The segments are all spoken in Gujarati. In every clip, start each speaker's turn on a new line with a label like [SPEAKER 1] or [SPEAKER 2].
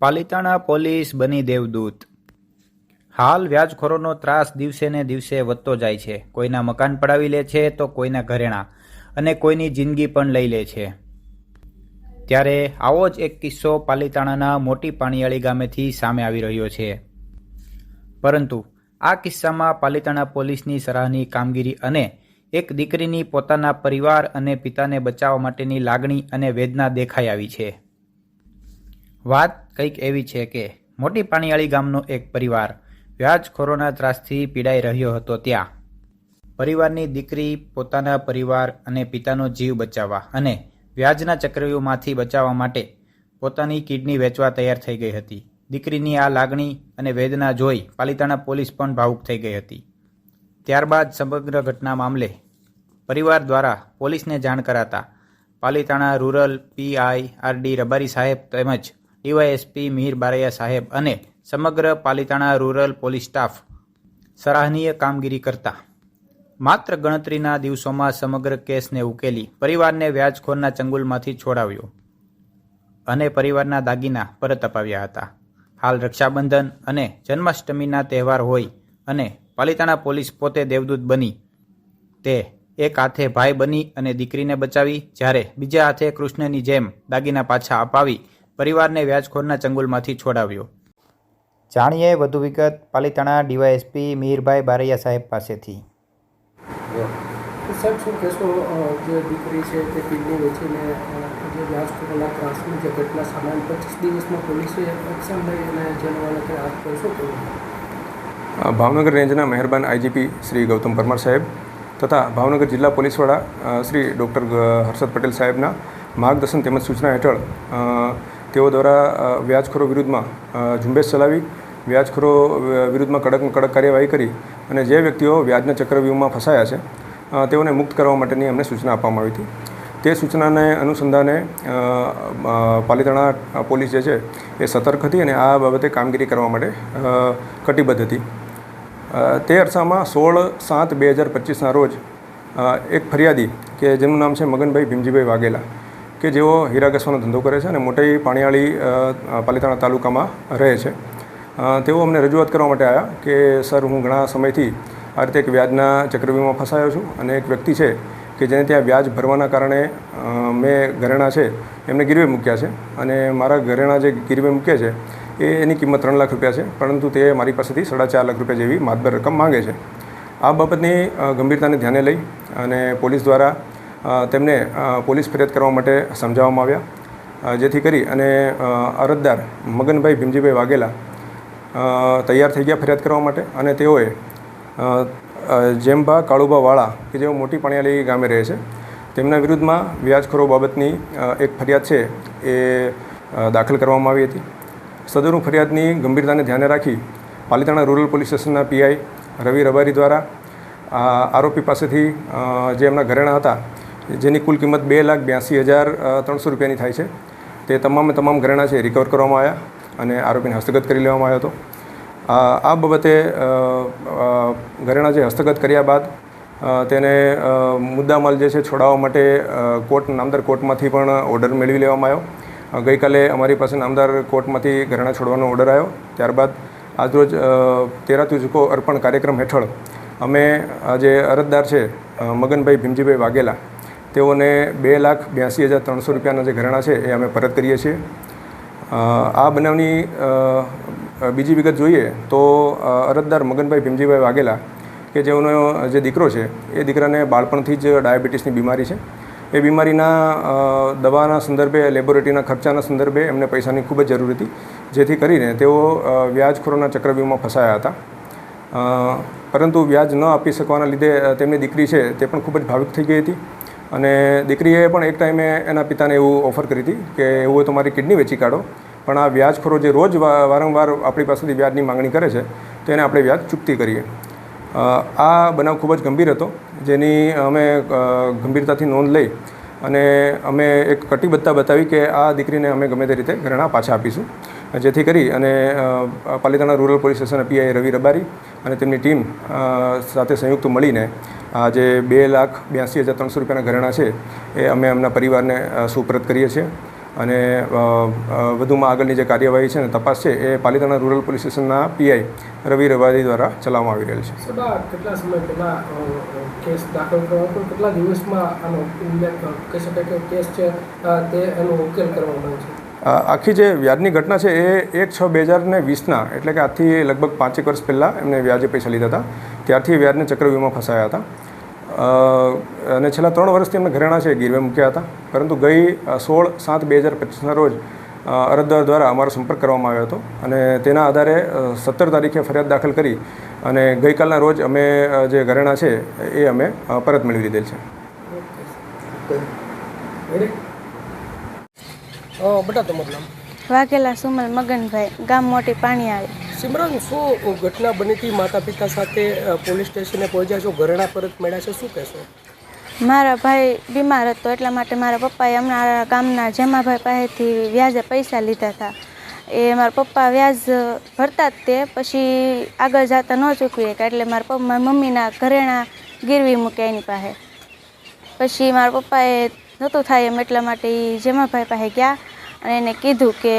[SPEAKER 1] પાલિતાણા પોલીસ બની દેવદૂત. હાલ વ્યાજખોરોનો ત્રાસ દિવસે ને દિવસે વધતો જાય છે. કોઈના મકાન પડાવી લે છે તો કોઈના ઘરેણાં અને કોઈની જિંદગી પણ લઈ લે છે. ત્યારે આવો જ એક કિસ્સો પાલિતાણાના મોટી પાણીયાળી ગામેથી સામે આવી રહ્યો છે. પરંતુ આ કિસ્સામાં પાલિતાણા પોલીસની સરાહની કામગીરી અને એક દીકરીની પોતાના પરિવાર અને પિતાને બચાવવા માટેની લાગણી અને વેદના દેખાઈ આવી છે. વાત કંઈક એવી છે કે મોટી પાણીયાળી ગામનો એક પરિવાર વ્યાજખોરોના ત્રાસથી પીડાઈ રહ્યો હતો ત્યાં. પરિવારની દીકરી, પોતાના પરિવાર અને પિતાનો જીવ બચાવવા અને વ્યાજના ચક્રવ્યૂહમાંથી બચાવવા માટે પોતાની કિડની વેચવા તૈયાર થઈ ગઈ હતી. દીકરીની આ લાગણી અને વેદના જોઈ પાલિતાણા પોલીસ પણ ભાવુક થઈ ગઈ હતી. ત્યારબાદ સમગ્ર ઘટના મામલે પરિવાર દ્વારા પોલીસને જાણ કરાતા Palitana rural PI RD Rabari સાહેબ તેમજ ડીવાયએસપી મિહિર બારૈયા સાહેબ અને સમગ્ર પાલિતાણા રૂરલ પોલીસ સ્ટાફ સરાહનીય કામગીરી કરતા. માત્ર ગણતરીના દિવસોમાં સમગ્ર કેસને ઉકેલી પરિવારને વ્યાજખોરના ચંગુલમાંથી છોડાવ્યો અને પરિવારના દાગીના પરત અપાવ્યા હતા. હાલ રક્ષાબંધન અને જન્માષ્ટમીના તહેવાર હોય અને પાલિતાણા પોલીસ પોતે દેવદૂત બની, તે એક હાથે ભાઈ બની અને દીકરીને બચાવી, જ્યારે બીજા હાથે કૃષ્ણની જેમ દાગીના પાછા અપાવી પરિવારને વ્યાજખોરના ચંગુલમાંથી છોડાવ્યો. જાણીએ વધુ વિગત પાલીતાણા ડીવાયએસપી મિહિરભાઈ બારૈયા સાહેબ પાસેથી.
[SPEAKER 2] સાહેબ શું કહેશો જે દીકરી છે તે કિડની વેચીને જે વ્યાજખોરના ત્રાસની જે ઘટના સામાન પચીસ દિવસમાં પોલીસે એક્શન લઈ અને જેલવાળા તે હાથ પર શું
[SPEAKER 3] ભાવનગર રેન્જના મહેરબાન આઈજીપી શ્રી ગૌતમ પરમાર સાહેબ તથા ભાવનગર જિલ્લા પોલીસ વડા શ્રી ડૉક્ટર હર્ષદ પટેલ સાહેબના માર્ગદર્શન તેમજ સૂચના હેઠળ અ, તેઓ દ્વારા વ્યાજખોરો વિરુદ્ધમાં ઝુંબેશ ચલાવી વ્યાજખોરો વિરુદ્ધમાં કડકમાં કડક કાર્યવાહી કરી અને જે વ્યક્તિઓ વ્યાજના ચક્રવ્યૂહમાં ફસાયા છે તેઓને મુક્ત કરવા માટેની અમને સૂચના આપવામાં આવી હતી. તે સૂચનાને અનુસંધાને અ, પોલીસ જે છે એ સતર્ક હતી અને આ બાબતે કામગીરી કરવા માટે કટિબદ્ધ હતી. તે અરસામાં સોળ સાત બે હજાર પચીસના રોજ એક ફરિયાદી કે જેમનું નામ છે મગનભાઈ ભીમજીભાઈ વાઘેલા કે જેઓ હીરા ઘસવાનો ધંધો કરે છે અને મોટી પાણીયાળી પાલિતાણા તાલુકામાં રહે છે. તેઓ અમને રજૂઆત કરવા માટે આવ્યા કે, સર, હું ઘણા સમયથી આ રીતે એક વ્યાજના ચક્રવ્યૂહમાં ફસાયો છું અને એક વ્યક્તિ છે કે જેને ત્યાં વ્યાજ ભરવાના કારણે મેં ઘરેણાં છે, એમને ગીરવે મૂક્યા છે અને મારા ઘરેણાં જે ગીરવે મૂકે છે, એ એની કિંમત ત્રણ લાખ રૂપિયા છે, પરંતુ તે મારી પાસેથી સાડા ચાર લાખ રૂપિયા જેવી માતબર રકમ માંગે છે. આ બાબતની ગંભીરતાને ધ્યાને લઈ અને પોલીસ દ્વારા તેમને પોલીસ ફરિયાદ કરવા માટે સમજાવવામાં આવ્યા. જેથી કરી અને અરજદાર મગનભાઈ ભીમજીભાઈ વાઘેલા તૈયાર થઈ ગયા ફરિયાદ કરવા માટે અને તેઓએ જેમભા કાળુબા વાળા કે જેઓ મોટી પાણિયાલી ગામે રહે છે, તેમના વિરુદ્ધમાં વ્યાજખોરો બાબતની એક ફરિયાદ છે એ દાખલ કરવામાં આવી હતી. સદરનું ફરિયાદની ગંભીરતાને ધ્યાને રાખી પાલિતાણા રૂરલ પોલીસ સ્ટેશનના પીઆઈ રવિ રબારી દ્વારા આરોપી પાસેથી જે એમના ઘરેણાં હતા જેની કુલ કિંમત બે લાખ બ્યાસી હજાર ત્રણસો રૂપિયાની થાય છે. તે તમામે તમામ ઘરેણાં છે રિકવર કરવામાં આવ્યા અને આરોપીને હસ્તગત કરી લેવામાં આવ્યો હતો. આ બાબતે ઘરેણાં જે હસ્તગત કર્યા બાદ તેને મુદ્દામાલ જે છે છોડાવવા માટે કોર્ટ, નામદાર કોર્ટમાંથી પણ ઓર્ડર મેળવી લેવામાં આવ્યો. ગઈકાલે અમારી પાસે નામદાર કોર્ટમાંથી ઘરેણાં છોડવાનો ઓર્ડર આવ્યો. ત્યારબાદ આજરોજ તેરા તુજકો અર્પણ કાર્યક્રમ હેઠળ અમે જે અરજદાર છે મગનભાઈ ભીમજીભાઈ વાઘેલા તેઓને બે લાખ બ્યાસી હજાર ત્રણસો રૂપિયાના જે ઘરેણાં છે એ અમે પરત કરીએ છીએ. આ બનાવની બીજી વિગત જોઈએ તો અરજદાર મગનભાઈ ભીમજીભાઈ વાઘેલા, કે જેઓનો જે દીકરો છે, એ દીકરાને બાળપણથી જ ડાયાબિટીસની બીમારી છે. એ બીમારીના દવાના સંદર્ભે, લેબોરેટરીના ખર્ચાના સંદર્ભે એમને પૈસાની ખૂબ જ જરૂર હતી. જેથી કરીને તેઓ વ્યાજખોરોના ચક્રવ્યૂહમાં ફસાયા હતા. પરંતુ વ્યાજ ન આપી શકવાના લીધે તેમની દીકરી છે તે પણ ખૂબ જ ભાવુક થઈ ગઈ હતી. અને દીકરીએ પણ એક ટાઈમે એના પિતાને એવું ઓફર કરી હતી કે એવું હોય તો મારી કિડની વેચી કાઢો. પણ આ વ્યાજખોરો જે રોજ વારંવાર આપણી પાસેથી વ્યાજની માંગણી કરે છે, તો એને આપણે વ્યાજ ચૂકતી કરીએ. આ બનાવ ખૂબ જ ગંભીર હતો, જેની અમે ગંભીરતાથી નોંધ લઈ અને અમે એક કટિબદ્ધતા બતાવી કે આ દીકરીને અમે ગમે તે રીતે ઘરેણાં પાછા આપીશું. જેથી કરી અને Palitana rural police station PI Ravi Rabari અને તેમની ટીમ સાથે સંયુક્ત મળીને આ જે બે લાખ બ્યાસી હજાર ત્રણસો રૂપિયાના ઘરેણાં છે, એ અમે એમના પરિવારને સુપરત કરીએ છીએ. અને વધુમાં આગળની જે કાર્યવાહી છે ને તપાસ છે, એ પાલિતાણા રૂરલ પોલીસ સ્ટેશનના પીઆઈ રવિ રવાદી દ્વારા ચલાવવામાં આવી રહેલ છે.
[SPEAKER 2] કેસ દાખલ કર્યો કેટલા દિવસમાં કરવામાં આવ્યો છે?
[SPEAKER 3] આખી જે વ્યાજની ઘટના છે એ એક છ બે હજાર ને વીસના, એટલે કે આજથી લગભગ પાંચેક વર્ષ પહેલાં એમને વ્યાજે પૈસા લીધા હતા. ત્યારથી વ્યાજને ચક્રવ્યૂહમાં ફસાયા હતા. અને છેલ્લા ત્રણ વર્ષથી એમને ઘરેણા છે, ગીરવે મૂક્યા હતા. પરંતુ ગઈ સોળ સાત બે હજાર પચીસના રોજ અરજદાર દ્વારા અમારો સંપર્ક કરવામાં આવ્યો હતો. અને તેના આધારે સત્તર તારીખે ફરિયાદ દાખલ કરી અને ગઈકાલના રોજ અમે જે ઘરેણા છે, એ અમે પરત મેળવી લીધેલ છે.
[SPEAKER 2] રેડી બેટા તમારું નામ?
[SPEAKER 4] વાઘેલા સુમલ મગનભાઈ. ગામ મોટી પાણી આવે
[SPEAKER 2] સિમરન શું ઘટના બની હતી? માતા પિતા સાથે અ, પોલીસ સ્ટેશને પહોંચ્યા છો? ઘરેણા પરત મળ્યા છે? શું કહેશો?
[SPEAKER 4] મારા ભાઈ બીમાર હતો એટલા માટે મારા પપ્પાએ અમારા ગામના જેમાભાઈ પાસેથી વ્યાજે પૈસા લીધા હતા. એ મારા પપ્પા વ્યાજ ભરતા જ તે પછી આગળ જતા ન ચૂકવી શક્યા એટલે મારા પપ્પા મારી મમ્મીના ઘરેણા ગીરવી મૂક્યા એની પાસે. પછી મારા પપ્પાએ નહોતું થાય એમ એટલા માટે એ જેમાભાઈ પાસે ગયા અને એને કીધું કે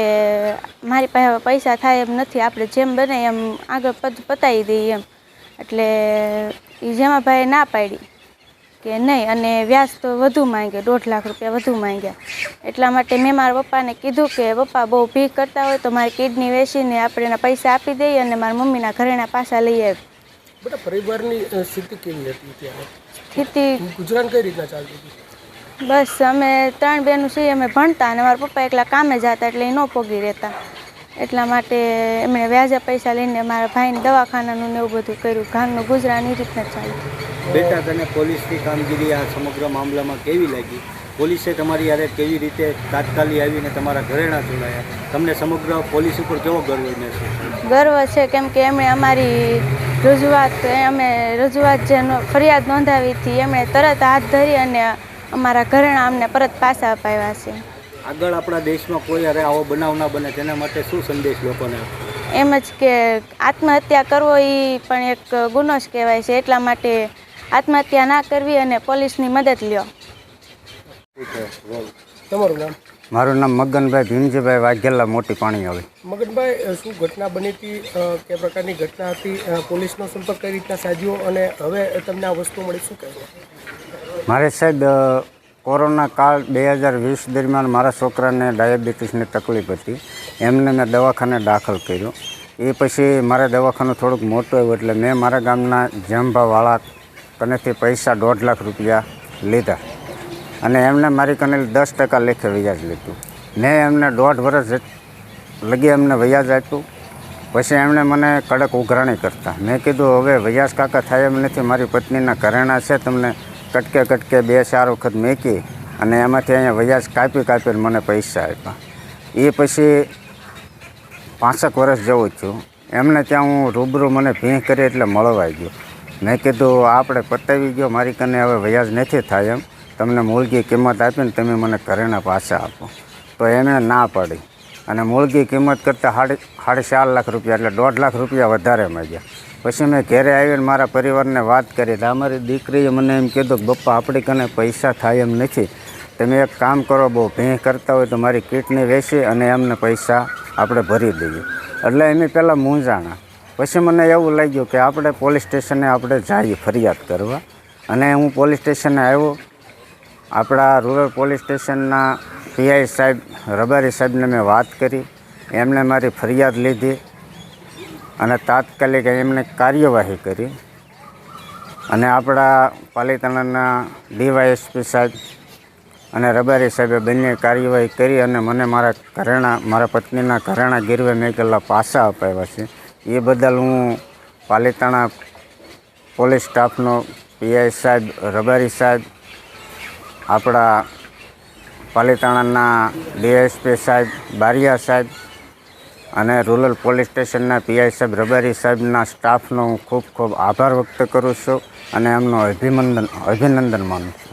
[SPEAKER 4] મારી પાસે હવે પૈસા થાય એમ નથી આપણે જેમ બને એમ આગળ પદ પતાવી દઈએ એમ. એટલે એ જેમાભાઈએ ના પાડી કે નહીં અને વ્યાજ તો વધુ માંગ્યો દોઢ લાખ રૂપિયા વધુ માંગ્યા. એટલા માટે મેં મારા પપ્પાને કીધું કે પપ્પા બહુ ભીખ કરતા હોય તો મારી કિડની વેચીને આપણે એના પૈસા આપી દઈએ અને મારા મમ્મીના ઘરેણા પાછા લઈ આવી
[SPEAKER 2] બેટા પરિવારની સ્થિતિ કેવી હતી ત્યારે
[SPEAKER 4] સ્થિતિ
[SPEAKER 2] ગુજરાન કઈ રીતના ચાલતી હતું?
[SPEAKER 4] બસ અમે ત્રણ બહેનું છીએ અમે ભણતા અને મારા પપ્પા એકલા કામે જતા એટલે એ ન પોગી રહેતા. એટલા માટે એમણે વ્યાજે પૈસા લઈને મારા ભાઈને દવાખાનાનું ને એવું બધું કર્યું. ઘરનું ગુજરાન એ રીતના ચાલ્યું
[SPEAKER 5] બેટા તને પોલીસની કામગીરી આ સમગ્ર મામલામાં કેવી લાગી? પોલીસે તમારી યારે કેવી રીતે તાત્કાલિક આવીને તમારા ઘરેણા જોડાયા? તમને સમગ્ર પોલીસ ઉપર કેવો ગર્વ છે
[SPEAKER 4] ગર્વ છે કેમ કે એમણે અમારી રજૂઆત અમે રજૂઆત જેનો ફરિયાદ નોંધાવી હતી એમણે તરત હાથ ધરી અને અમારા ઘરેણા અમને પરત પાછા અપાવ્યા છે.
[SPEAKER 5] આગળ આપણા દેશમાં કોઈ અરે આવો બનાવ ના બને તેના માટે શું સંદેશ લોકોને?
[SPEAKER 4] એમ જ કે આત્મહત્યા કરવો એ પણ એક ગુનો જ કહેવાય છે. એટલા માટે આત્મહત્યા ના કરવી અને પોલીસની મદદ લ્યો.
[SPEAKER 2] તમારું નામ?
[SPEAKER 6] મારું નામ મગનભાઈ ભીમજીભાઈ વાઘેલા મોટી પાણી આવે
[SPEAKER 2] મગનભાઈ શું ઘટના બની હતી? કે પ્રકારની ઘટના હતી? પોલીસનો સંપર્ક કઈ રીતના સાધ્યો? અને હવે તમને આ વસ્તુ મળી શું કહેશો?
[SPEAKER 6] મારે સાહેબ કોરોના કાળ બે હજાર વીસ દરમિયાન મારા છોકરાને ડાયાબિટીસની તકલીફ હતી. એમને મેં દવાખાને દાખલ કર્યો. એ પછી મારે દવાખાનું થોડુંક મોટું આવ્યું એટલે મેં મારા ગામના જંભાવાળા કનેથી પૈસા દોઢ લાખ રૂપિયા લીધા. અને એમને મારી કને દસ ટકા લેખે વ્યાજ લીધું. મેં એમને દોઢ વર્ષ લગી એમને વ્યાજ આપ્યું. પછી એમણે મને કડક ઉઘરાણી કરતા. મેં કીધું, હવે વ્યાસ કાકા થાય એમ નથી. મારી પત્નીના ઘરેણા છે, તમને કટકે કટકે બે ચાર વખત મેકી અને એમાંથી અહીંયા વ્યાજ કાપી કાપીને મને પૈસા આપ્યા. એ પછી પાંસઠ વર્ષ જેવો જ છું. એમને ત્યાં હું રૂબરૂ મને ભીં કરી એટલે મળવા ગયો. મેં કીધું આપણે પતાવી ગયો, મારી કને હવે વ્યાજ નથી થાય એમ. તમને મૂળગી કિંમત આપીને તમે મને ઘરેણા પાછા આપો. તો એમણે ના પાડી. અને મૂળગી કિંમત કરતાં સાડી સાડી ચાર લાખ રૂપિયા એટલે દોઢ લાખ રૂપિયા વધારે માંગ્યા. પછી મેં ઘરે આવીને મારા પરિવારને વાત કરી તો અમારી દીકરીએ મને એમ કીધું કે બપ્પા, આપણી કને પૈસા થાય એમ નથી. તમે એક કામ કરો, બહુ ભેં કરતા હોય તો મારી કીટને વેચી અને એમને પૈસા આપણે ભરી દઈએ. એટલે એની પહેલાં મૂંઝાણા. પછી મને એવું લાગ્યું કે આપણે પોલીસ સ્ટેશને આપણે જઈએ ફરિયાદ કરવા. અને હું પોલીસ સ્ટેશને આવ્યો. આપણા રૂરલ પોલીસ સ્ટેશનના પીઆઈ સાહેબ, રબારી સાહેબને મેં વાત કરી. એમણે મારી ફરિયાદ લીધી અને તાત્કાલિક એમણે કાર્યવાહી કરી. અને આપણા પાલિતાણાના ડીવાયએસપી સાહેબ અને રબારી સાહેબે બંને કાર્યવાહી કરી અને મને મારા ઘરેણા, મારા પત્નીના ઘરેણા ગીરવે મેકેલા પાસા અપાવ્યા છે. એ બદલ હું પાલિતાણા પોલીસ સ્ટાફનો પીઆઈ સાહેબ, રબારી સાહેબ, આપણા પાલિતાણાના ડીએસપી સાહેબ, બારિયા સાહેબ અને રૂરલ પોલીસ સ્ટેશનના પીઆઈ સાહેબ રબારી સાહેબના સ્ટાફનો હું ખૂબ ખૂબ આભાર વ્યક્ત કરું છું અને એમનો અભિનંદન અભિનંદન માનું છું.